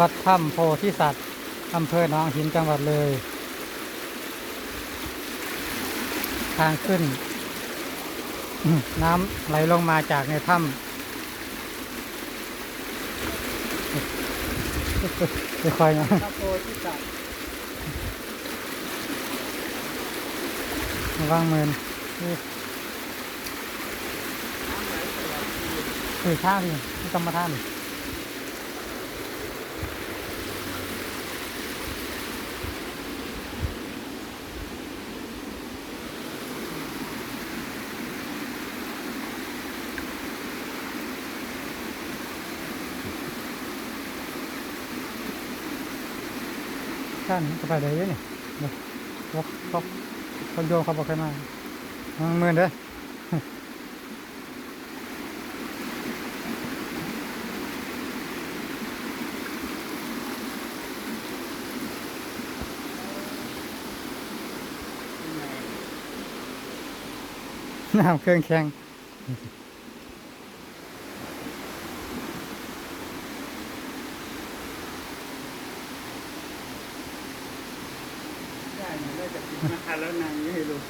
วัดถ้ำโพธิสัตว์อำเภอหนองหินจังหวัดเลย ทางขึ้น น้ำไหลลงมาจากในถ้ำค่อยๆนะว์ระวังมือนคือข้างนี่ที่กรรมฐาน ท่านก็ไปได้เยอะนี่เดี๋ยวเขาเขาคนโยมเขาบอกใครมาระวังมือเด้อน้ำเครื่องแข็ง ได้เนี่ยได้จากที่มาแล้วนางไม่ให้รู้